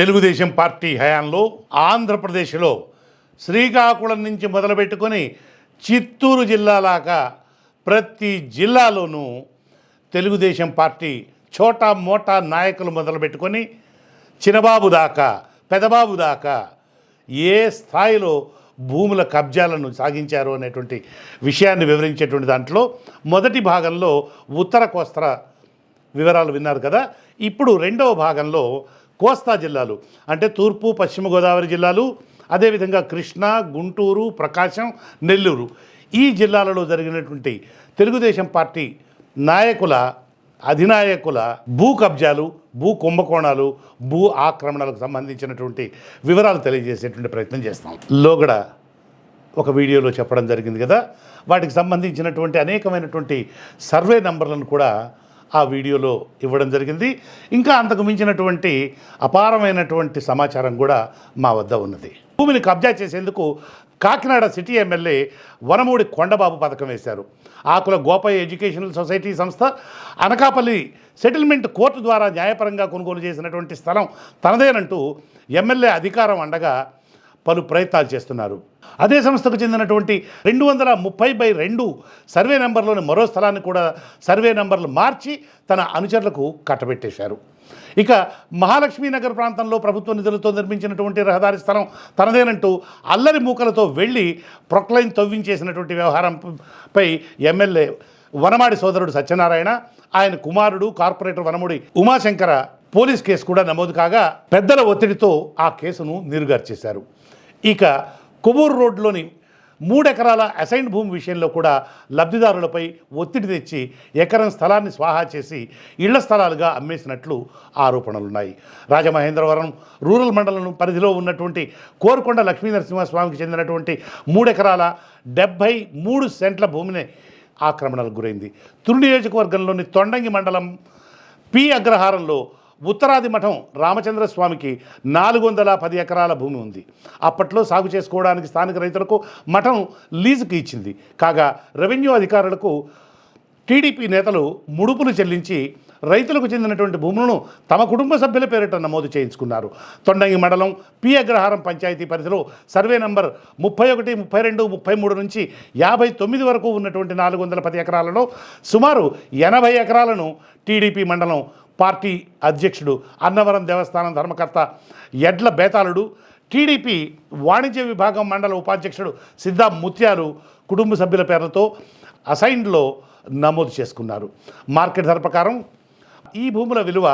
Telugu Desam party హయాంలో ఆంధ్రప్రదేశ్లో శ్రీకాకుళం నుంచి మొదలుపెట్టుకొని చిత్తూరు జిల్లాలాగా ప్రతి జిల్లాలోనూ తెలుగుదేశం పార్టీ చోటా మోటా నాయకులు మొదలుపెట్టుకొని చిన్నబాబు దాకా పెదబాబు దాకా ఏ స్థాయిలో భూముల కబ్జాలను సాగించారు అనేటువంటి విషయాన్ని వివరించేటువంటి దాంట్లో మొదటి భాగంలో ఉత్తర కోస్తర వివరాలు విన్నారు కదా. ఇప్పుడు రెండవ భాగంలో కోస్తా జిల్లాలు. అంటే తూర్పు పశ్చిమ గోదావరి జిల్లాలు అదేవిధంగా కృష్ణా గుంటూరు ప్రకాశం నెల్లూరు. ఈ జిల్లాలలో జరిగినటువంటి తెలుగుదేశం పార్టీ నాయకుల అధినాయకుల భూ కబ్జాలు భూ కుంభకోణాలు భూ ఆక్రమణలకు సంబంధించినటువంటి వివరాలు తెలియజేసేటువంటి ప్రయత్నం చేస్తాం. లోగడ ఒక వీడియోలో చెప్పడం జరిగింది కదా? వాటికి సంబంధించినటువంటి అనేకమైనటువంటి సర్వే నంబర్లను కూడా ఆ వీడియోలో ఇవ్వడం జరిగింది. ఇంకా అంతకు మించినటువంటి అపారమైనటువంటి సమాచారం కూడా మా వద్ద ఉన్నది. భూమిని కబ్జా చేసేందుకు కాకినాడ సిటీ ఎమ్మెల్యే వనమూడి కొండబాబు పథకం వేశారు. ఆకుల గోపయ్య ఎడ్యుకేషనల్ సొసైటీ సంస్థ అనకాపల్లి సెటిల్మెంట్ కోర్టు ద్వారా న్యాయపరంగా కొనుగోలు చేసినటువంటి స్థలం తనదేనంటూ ఎమ్మెల్యే అధికారం అండగా పలు ప్రయత్నాలు చేస్తున్నారు. అదే సంస్థకు చెందినటువంటి రెండు వందల ముప్పై బై రెండు సర్వే నెంబర్లోని మరో స్థలాన్ని కూడా సర్వే నెంబర్లు మార్చి తన అనుచరులకు కట్టబెట్టేశారు. ఇక మహాలక్ష్మీ నగర్ ప్రాంతంలో ప్రభుత్వ నిధులతో నిర్మించినటువంటి రహదారి స్థలం తనదేనంటూ అల్లరి మూకలతో వెళ్ళి ప్రొక్లైన్ తవ్వించేసినటువంటి వ్యవహారంపై ఎమ్మెల్యే వనమాడి సోదరుడు సత్యనారాయణ ఆయన కుమారుడు corporator Vanamudi Umashankara police case కూడా నమోదు కాగా పెద్దల ఒత్తిడితో ఆ కేసును నీరుగార్చేశారు. ఇక కొవ్వూరు రోడ్లోని మూడెకరాల అసైన్ భూమి విషయంలో కూడా లబ్ధిదారులపై ఒత్తిడి తెచ్చి ఎకరం స్థలాన్ని స్వాహా చేసి ఇళ్ళ స్థలాలుగా అమ్మేసినట్లు ఆరోపణలున్నాయి. రాజమహేంద్రవరం రూరల్ మండలం పరిధిలో ఉన్నటువంటి కోరుకొండ లక్ష్మీ నరసింహస్వామికి చెందినటువంటి మూడెకరాల డెబ్భై మూడు సెంట్ల భూమిని ఆక్రమణలకు గురైంది. తురు నియోజకవర్గంలోని తొండంగి మండలం పి అగ్రహారంలో ఉత్తరాది మఠం రామచంద్ర స్వామికి నాలుగు వందల పది ఎకరాల భూమి ఉంది. అప్పట్లో సాగు చేసుకోవడానికి స్థానిక రైతులకు మఠం లీజుకి ఇచ్చింది. కాగా రెవెన్యూ అధికారులకు టీడీపీ నేతలు ముడుపులు చెల్లించి రైతులకు చెందినటువంటి భూములను తమ కుటుంబ సభ్యుల పేరిట నమోదు చేయించుకున్నారు. తొండంగి మండలం పి. అగ్రహారం పంచాయతీ పరిధిలో సర్వే నంబర్ ముప్పై ఒకటి ముప్పై రెండు ముప్పై మూడు నుంచి యాభై తొమ్మిది వరకు ఉన్నటువంటి నాలుగు వందల పది ఎకరాలలో సుమారు ఎనభై ఎకరాలను టీడీపీ మండలం పార్టీ అధ్యక్షుడు అన్నవరం దేవస్థానం ధర్మకర్త ఎడ్ల బేతాళుడు టీడీపీ వాణిజ్య విభాగం మండల ఉపాధ్యక్షుడు సిద్ధా ముత్యాలు కుటుంబ సభ్యుల పేర్లతో అసైన్లో నమోదు చేసుకున్నారు. మార్కెట్ ధర ప్రకారం ఈ భూముల విలువ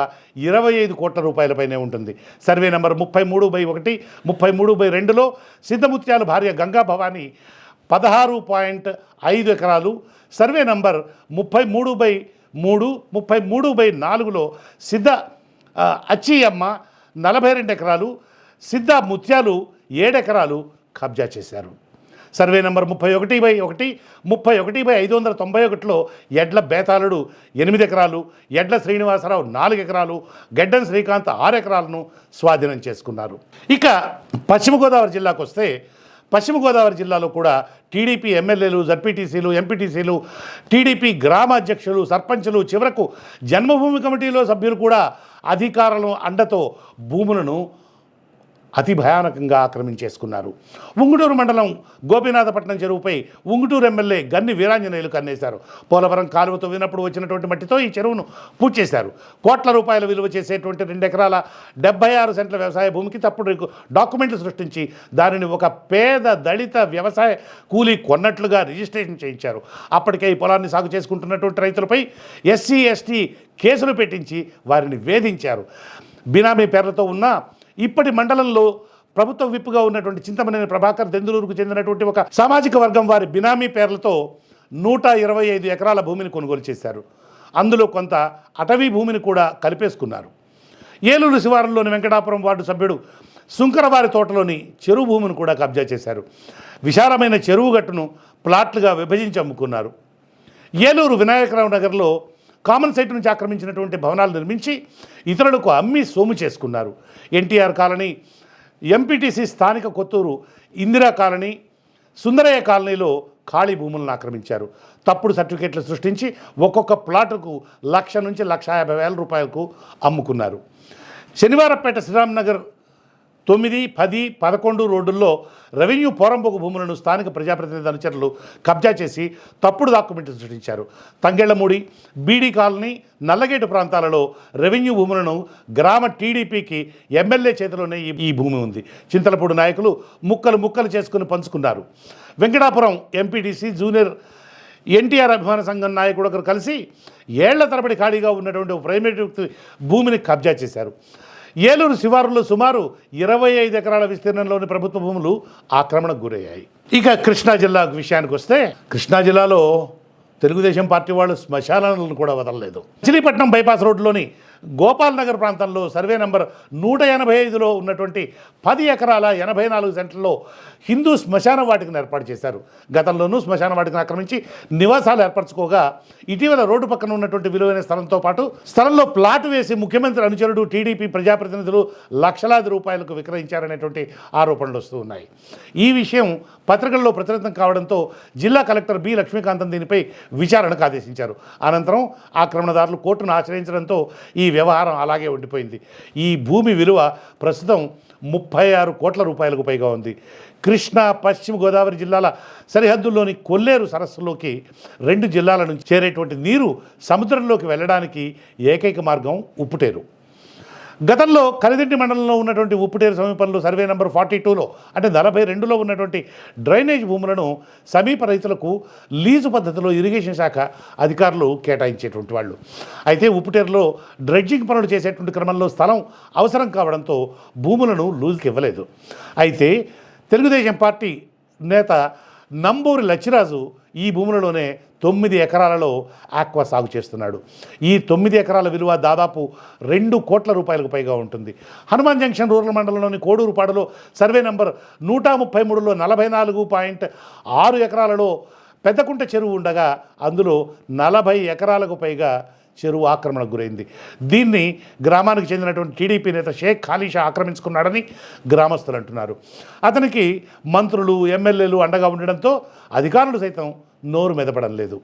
ఇరవై ఐదు కోట్ల రూపాయలపైనే ఉంటుంది. సర్వే నెంబర్ ముప్పై మూడు బై ఒకటి ముప్పై మూడు బై రెండులో సిద్ధముత్యాల భార్య గంగా భవాని పదహారు పాయింట్ ఐదు ఎకరాలు సర్వే నంబర్ ముప్పై మూడు బై మూడు ముప్పై మూడు బై నాలుగులో సిద్ధ అచ్చియమ్మ నలభై రెండు ఎకరాలు సిద్ధ ముత్యాలు ఏడెకరాలు కబ్జా చేశారు. సర్వే నెంబర్ ముప్పై ఒకటి బై ఒకటి ముప్పై ఒకటి బై ఐదు వందల తొంభై ఒకటిలో ఎడ్ల బేతాళుడు ఎనిమిది ఎకరాలు ఎడ్ల శ్రీనివాసరావు నాలుగు ఎకరాలు గడ్డం శ్రీకాంత్ ఆరు ఎకరాలను స్వాధీనం చేసుకున్నారు. ఇక పశ్చిమ గోదావరి జిల్లాకు వస్తే పశ్చిమ గోదావరి జిల్లాలో కూడా టీడీపీ ఎమ్మెల్యేలు జడ్పీటీసీలు ఎంపీటీసీలు టీడీపీ గ్రామ అధ్యక్షులు సర్పంచులు చివరకు జన్మభూమి కమిటీలో సభ్యులు కూడా అధికారులను అండతో భూములను అతి భయానకంగా ఆక్రమించేసుకున్నారు. ఉంగుటూరు మండలం గోపీనాథపట్నం చెరువుపై ఉంగుటూరు ఎమ్మెల్యే గన్ని వీరాంజనేయులు కన్నేశారు. పోలవరం కాలువ తవ్వినప్పుడు వచ్చినటువంటి మట్టితో ఈ చెరువును పూడ్చేశారు. చేశారు కోట్ల రూపాయల విలువ చేసేటువంటి రెండు ఎకరాల డెబ్బై ఆరు సెంట్ల వ్యవసాయ భూమికి తప్పుడు డాక్యుమెంట్లు సృష్టించి దానిని ఒక పేద దళిత వ్యవసాయ కూలీ కొన్నట్లుగా రిజిస్ట్రేషన్ చేయించారు. అప్పటికే ఈ పొలాన్ని సాగు చేసుకుంటున్నటువంటి రైతులపై ఎస్సీ ఎస్టీ కేసులు పెట్టించి వారిని వేధించారు. బినామీ పేర్లతో ఉన్న ఇప్పటి మండలంలో ప్రభుత్వ విప్పుగా ఉన్నటువంటి చింతమనేని ప్రభాకర్ దెందులూరుకు చెందినటువంటి ఒక సామాజిక వర్గం వారి బినామీ పేర్లతో నూట ఇరవై ఐదు ఎకరాల భూమిని కొనుగోలు చేశారు. అందులో కొంత అటవీ భూమిని కూడా కలిపేసుకున్నారు. ఏలూరు శివారులోని వెంకటాపురం వార్డు సభ్యుడు సుంకరవారి తోటలోని చెరువు భూమిని కూడా కబ్జా చేశారు. విశాలమైన చెరువు గట్టును ప్లాట్లుగా విభజించి అమ్ముకున్నారు. ఏలూరు వినాయకరావు నగర్లో కామన్ సైట్ నుంచి ఆక్రమించినటువంటి భవనాలు నిర్మించి ఇతరులకు అమ్మి సోము చేసుకున్నారు. ఎన్టీఆర్ కాలనీ ఎంపీటీసీ స్థానిక కొత్తూరు ఇందిరా కాలనీ సుందరయ్య కాలనీలో ఖాళీ భూములను ఆక్రమించారు. తప్పుడు సర్టిఫికెట్లు సృష్టించి ఒక్కొక్క ప్లాటుకు లక్ష నుంచి లక్ష యాభై వేల రూపాయలకు అమ్ముకున్నారు. శనివారపేట శ్రీరామ్ నగర్ తొమ్మిది పది పదకొండు రోడ్డుల్లో రెవెన్యూ పోరంబోకు భూములను స్థానిక ప్రజాప్రతినిధి అనుచరులు కబ్జా చేసి తప్పుడు డాక్యుమెంట్లు సృష్టించారు. తంగెళ్ళమూడి బీడీ కాలనీ నల్లగేటు ప్రాంతాలలో రెవెన్యూ భూములను గ్రామ టీడీపీకి ఎమ్మెల్యే చేతిలోనే ఈ- భూమి ఉంది. చింతలపూడి నాయకులు ముక్కలు ముక్కలు చేసుకుని పంచుకున్నారు. వెంకటాపురం ఎంపీటీసీ జూనియర్ ఎన్టీఆర్ అభిమాన సంఘం నాయకుడు ఒకరు కలిసి ఏళ్ళ తరబడి ఖాళీగా ఉన్నటువంటి ఒక ప్రైవేట్ వ్యక్తి భూమిని కబ్జా చేశారు. ఏలూరు శివారులో సుమారు ఇరవై ఐదు ఎకరాల విస్తీర్ణంలోని ప్రభుత్వ భూములు ఆక్రమణకు గురయ్యాయి. ఇక కృష్ణా జిల్లా విషయానికి వస్తే కృష్ణా జిల్లాలో తెలుగుదేశం పార్టీ వాళ్ళు శ్మశానాలను కూడా వదలలేదు. మచిలీపట్నం బైపాస్ రోడ్లోని గోపాల్ నగర్ ప్రాంతంలో సర్వే నంబర్ నూట ఎనభై ఐదులో ఉన్నటువంటి పది ఎకరాల ఎనభై నాలుగు సెంట్లలో హిందూ శ్మశాన వాటికను ఏర్పాటు చేశారు. గతంలోనూ శ్మశాన వాటికను ఆక్రమించి నివాసాలు ఏర్పరచుకోగా ఇటీవల రోడ్డు పక్కన ఉన్నటువంటి విలువైన స్థలంతో పాటు స్థలంలో ప్లాట్ వేసి ముఖ్యమంత్రి అనుచరుడు టీడీపీ ప్రజాప్రతినిధులు లక్షలాది రూపాయలకు విక్రయించారనేటువంటి ఆరోపణలు వస్తూ ఉన్నాయి. ఈ విషయం పత్రికల్లో ప్రచురితం కావడంతో జిల్లా కలెక్టర్ బి లక్ష్మీకాంతం దీనిపై విచారణకు ఆదేశించారు. అనంతరం ఆక్రమణదారులు కోర్టును ఆశ్రయించడంతో ఈ వ్యవహారం అలాగే ఉండిపోయింది. ఈ భూమి విలువ ప్రస్తుతం ముప్పై ఆరు కోట్ల రూపాయలకు పైగా ఉంది. కృష్ణా పశ్చిమ గోదావరి జిల్లాల సరిహద్దుల్లోని కొల్లేరు సరస్సులోకి రెండు జిల్లాల నుంచి చేరేటువంటి నీరు సముద్రంలోకి వెళ్ళడానికి ఏకైక మార్గం ఉప్పుటేరు. గతంలో కరిదింటి మండలంలో ఉన్నటువంటి ఉప్పుటేరు సమీపంలో సర్వే నెంబర్ ఫార్టీ టూలో అంటే నలభై రెండులో ఉన్నటువంటి డ్రైనేజ్ భూములను సమీప రైతులకు లీజు పద్ధతిలో ఇరిగేషన్ శాఖ అధికారులు కేటాయించేటువంటి వాళ్ళు. అయితే ఉప్పుటేరులో డ్రెడ్జింగ్ పనులు చేసేటువంటి క్రమంలో స్థలం అవసరం కావడంతో భూములను లూజుకి ఇవ్వలేదు. అయితే తెలుగుదేశం పార్టీ నేత నంబూరి లచ్చిరాజు ఈ భూములలోనే తొమ్మిది ఎకరాలలో ఆక్వా సాగు చేస్తున్నాడు. ఈ తొమ్మిది ఎకరాల విలువ దాదాపు రెండు కోట్ల రూపాయలకు పైగా ఉంటుంది. హనుమాన్ జంక్షన్ రూరల్ మండలంలోని కోడూరుపాడులో సర్వే నంబర్ నూట ముప్పై మూడులో నలభై నాలుగు పాయింట్ ఆరు ఎకరాలలో పెద్దకుంట చెరువు ఉండగా అందులో నలభై ఎకరాలకు పైగా చెరువు ఆక్రమణకు గురైంది. దీన్ని గ్రామానికి చెందినటువంటి టీడీపీ నేత షేక్ ఖాళీషా ఆక్రమించుకున్నాడని గ్రామస్తులు అంటున్నారు. అతనికి మంత్రులు ఎమ్మెల్యేలు అండగా ఉండడంతో అధికారులు సైతం నోరు మెదపడం లేదు.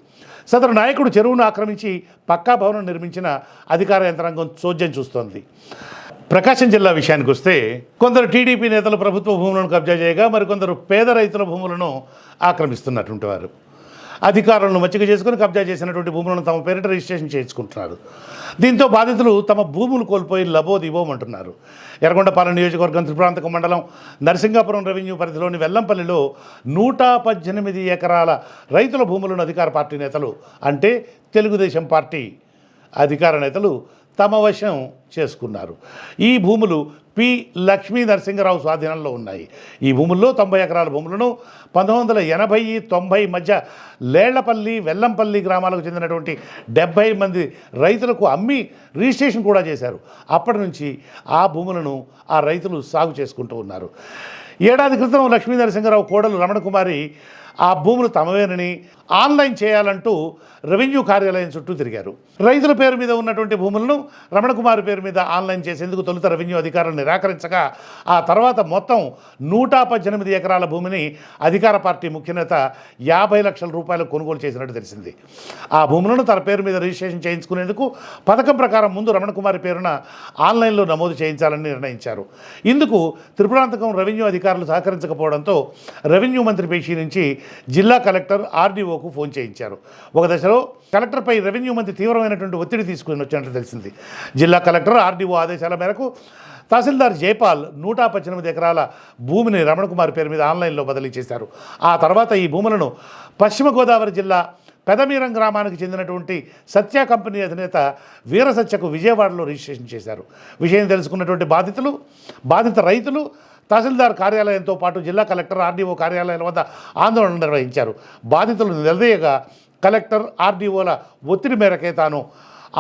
సదరు నాయకుడు చెరువును ఆక్రమించి పక్కా భవనం నిర్మించిన అధికార యంత్రాంగం చోద్యం చూస్తోంది. ప్రకాశం జిల్లా విషయానికి వస్తే కొందరు టీడీపీ నేతలు ప్రభుత్వ భూములను కబ్జా చేయగా మరికొందరు పేద రైతుల భూములను ఆక్రమిస్తున్నటువంటి వారు. అధికారులను మచ్చిక చేసుకుని కబ్జా చేసినటువంటి భూములను తమ పేరిట రిజిస్ట్రేషన్ చేయించుకుంటున్నారు. దీంతో బాధితులు తమ భూములు కోల్పోయి లబోదిబోమంటున్నారు ఎర్రగొండపాలెం నియోజకవర్గం త్రిప్రాంతక మండలం నరసింగాపురం రెవెన్యూ పరిధిలోని వెల్లంపల్లిలో నూట పద్దెనిమిది ఎకరాల రైతుల భూములను అధికార పార్టీ నేతలు అంటే తెలుగుదేశం పార్టీ అధికార నేతలు తమ వశం చేసుకున్నారు. ఈ భూములు పి. లక్ష్మీ నరసింహరావు స్వాధీనంలో ఉన్నాయి. ఈ భూముల్లో తొంభై ఎకరాల భూములను పంతొమ్మిది వందల ఎనభై తొంభై మధ్య లేళ్ళపల్లి వెల్లంపల్లి గ్రామాలకు చెందినటువంటి డెబ్బై మంది రైతులకు అమ్మి రిజిస్ట్రేషన్ కూడా చేశారు. అప్పటి నుంచి ఆ భూములను ఆ రైతులు సాగు చేసుకుంటూ ఉన్నారు. ఏడాది క్రితం లక్ష్మీ నరసింహరావు కోడలు రమణకుమారి ఆ భూములు తమవేనని ఆన్లైన్ చేయాలంటూ రెవెన్యూ కార్యాలయం చుట్టూ తిరిగారు. రైతుల పేరు మీద ఉన్నటువంటి భూములను రమణకుమారి పేరు మీద ఆన్లైన్ చేసేందుకు తొలుత రెవెన్యూ అధికారులు నిరాకరించగా ఆ తర్వాత మొత్తం నూట పద్దెనిమిది ఎకరాల భూమిని అధికార పార్టీ ముఖ్యనేత యాభై లక్షల రూపాయలు కొనుగోలు చేసినట్టు తెలిసింది. ఆ భూములను తన పేరు మీద రిజిస్ట్రేషన్ చేయించుకునేందుకు పథకం ప్రకారం ముందు రమణకుమారి పేరున ఆన్లైన్లో నమోదు చేయించాలని నిర్ణయించారు. ఇందుకు త్రిపురాంతకం రెవెన్యూ అధికారులు సహకరించకపోవడంతో రెవెన్యూ మంత్రి పేషీ నుంచి జిల్లా కలెక్టర్ ఆర్డీఓకు ఫోన్ చేయించారు. ఒక దశలో కలెక్టర్పై రెవెన్యూ మంత్రి తీవ్రమైనటువంటి ఒత్తిడి తీసుకుని వచ్చినట్లు తెలిసింది. జిల్లా కలెక్టర్ ఆర్డీఓ ఆదేశాల మేరకు తహసీల్దార్ జైపాల్ నూట పద్దెనిమిది ఎకరాల భూమిని రమణకుమార్ పేరు మీద ఆన్లైన్లో బదిలీ చేశారు. ఆ తర్వాత ఈ భూములను పశ్చిమ గోదావరి జిల్లా పెదమీరం గ్రామానికి చెందినటువంటి సత్య కంపెనీ అధినేత వీరసత్యకు విజయవాడలో రిజిస్ట్రేషన్ చేశారు. విషయం తెలుసుకున్నటువంటి బాధితులు బాధిత రైతులు తహసీల్దార్ కార్యాలయంతో పాటు జిల్లా కలెక్టర్ ఆర్డీఓ కార్యాలయాల వద్ద ఆందోళన నిర్వహించారు. బాధితులు నిలదీయగా కలెక్టర్ ఆర్డీఓల ఒత్తిడి మేరకే తాను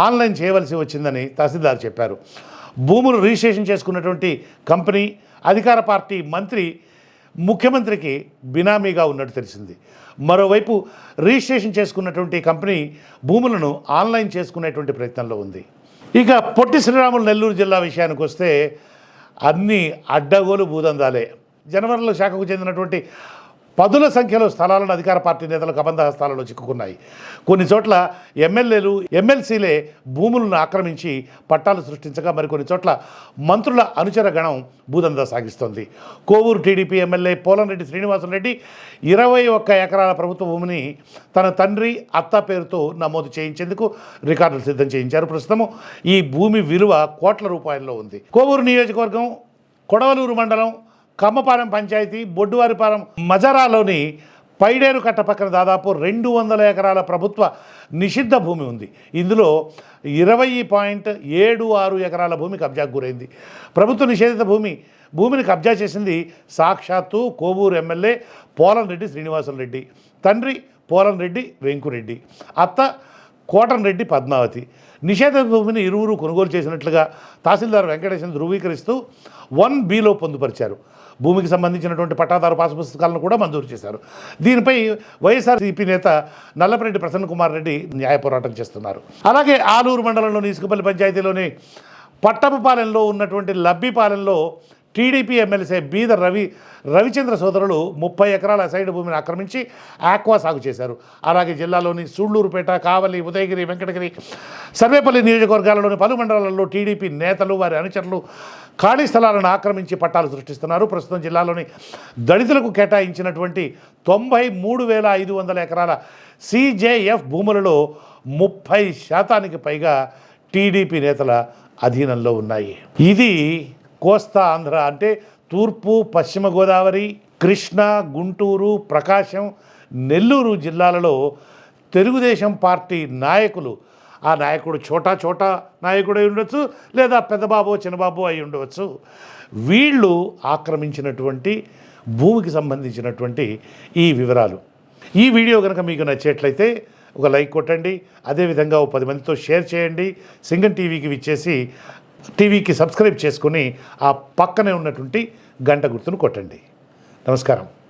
ఆన్లైన్ చేయవలసి వచ్చిందని తహసీల్దార్ చెప్పారు. భూములు రిజిస్ట్రేషన్ చేసుకున్నటువంటి కంపెనీ అధికార పార్టీ మంత్రి ముఖ్యమంత్రికి బినామీగా ఉన్నట్టు తెలిసింది. మరోవైపు రిజిస్ట్రేషన్ చేసుకున్నటువంటి కంపెనీ భూములను ఆన్లైన్ చేసుకునేటువంటి ప్రయత్నంలో ఉంది. ఇక పొట్టి శ్రీరాములు నెల్లూరు జిల్లా విషయానికి వస్తే అన్ని అడ్డగోలు భూదందాలే. జనవరిలో శాఖకు చెందినటువంటి పదుల సంఖ్యలో స్థలాలను అధికార పార్టీ నేతలకు అబంధ హస్తాలలో చిక్కుకున్నాయి. కొన్ని చోట్ల ఎమ్మెల్యేలు ఎమ్మెల్సీలే భూములను ఆక్రమించి పట్టాలు సృష్టించగా మరికొన్ని చోట్ల మంత్రుల అనుచర గణం భూదందా సాగిస్తోంది. కోవూరు టీడీపీ ఎమ్మెల్యే పోలంరెడ్డి శ్రీనివాసరెడ్డి ఇరవై ఒక్క ఎకరాల ప్రభుత్వ భూమిని తన తండ్రి అత్త పేరుతో నమోదు చేయించేందుకు రికార్డులు సిద్ధం చేయించారు. ప్రస్తుతం ఈ భూమి విలువ కోట్ల రూపాయల్లో ఉంది. కోవూరు నియోజకవర్గం కొడవలూరు మండలం కమ్మపాలెం పంచాయతీ బొడ్డువారిపాలెం మజరాలోని పైడేరు కట్ట పక్కన దాదాపు రెండు వందల ఎకరాల ప్రభుత్వ నిషిద్ధ భూమి ఉంది. ఇందులో ఇరవై పాయింట్ ఏడు ఆరు ఎకరాల భూమి కబ్జాకు గురైంది. ప్రభుత్వ నిషేధిత భూమి భూమిని కబ్జా చేసింది సాక్షాత్తు కోవూరు ఎమ్మెల్యే పోలంరెడ్డి శ్రీనివాసరెడ్డి తండ్రి పోలంరెడ్డి వెంకురెడ్డి. అత్త కోటంరెడ్డి పద్మావతి. నిషేధ భూమిని ఇరువురు కొనుగోలు చేసినట్లుగా తహసీల్దార్ వెంకటేశ్వర ధృవీకరిస్తూ వన్ బిలో పొందుపరిచారు. భూమికి సంబంధించినటువంటి పట్టాదారు పాస్ పుస్తకాలను కూడా మంజూరు చేశారు. దీనిపై వైఎస్ఆర్సీపీ నేత నల్లపరెడ్డి ప్రసన్న కుమార్ రెడ్డి న్యాయ పోరాటం చేస్తున్నారు. అలాగే ఆలూరు మండలంలోని ఇసుకపల్లి పంచాయతీలోని పట్టపుపాలెంలో ఉన్నటువంటి లబ్బిపాలెంలో టీడీపీ ఎమ్మెల్సీ బీద రవి రవిచంద్ర సోదరులు ముప్పై ఎకరాల సైడ్ భూమిని ఆక్రమించి ఆక్వా సాగు చేశారు. అలాగే జిల్లాలోని సూళ్ళూరుపేట కావలి ఉదయగిరి వెంకటగిరి సర్వేపల్లి నియోజకవర్గాలలోని పలు మండలాల్లో టీడీపీ నేతలు వారి అనుచరులు ఖాళీ స్థలాలను ఆక్రమించి పట్టాలు సృష్టిస్తున్నారు. ప్రస్తుతం జిల్లాలోని దళితులకు కేటాయించినటువంటి తొంభై మూడు వేల ఐదు వందల ఎకరాల సిజేఎఫ్ భూములలో ముప్పై శాతానికి పైగా టీడీపీ నేతల అధీనంలో ఉన్నాయి. ఇది కోస్తా ఆంధ్ర అంటే తూర్పు పశ్చిమ గోదావరి కృష్ణా గుంటూరు ప్రకాశం నెల్లూరు జిల్లాలలో తెలుగుదేశం పార్టీ నాయకులు. ఆ నాయకుడు చోటా చోటా నాయకుడు అయి ఉండొచ్చు లేదా పెద్దబాబు చిన్నబాబు అయి ఉండవచ్చు వీళ్ళు ఆక్రమించినటువంటి భూమికి సంబంధించినటువంటి ఈ వివరాలు. ఈ వీడియో కనుక మీకు నచ్చేట్లయితే ఒక లైక్ కొట్టండి అదేవిధంగా ఓ పది మందితో షేర్ చేయండి సింగన్ టీవీకి విచ్చేసి టీవీకి సబ్స్క్రైబ్ చేసుకొని ఆ పక్కనే ఉన్నటువంటి గంట గుర్తును కొట్టండి. నమస్కారం.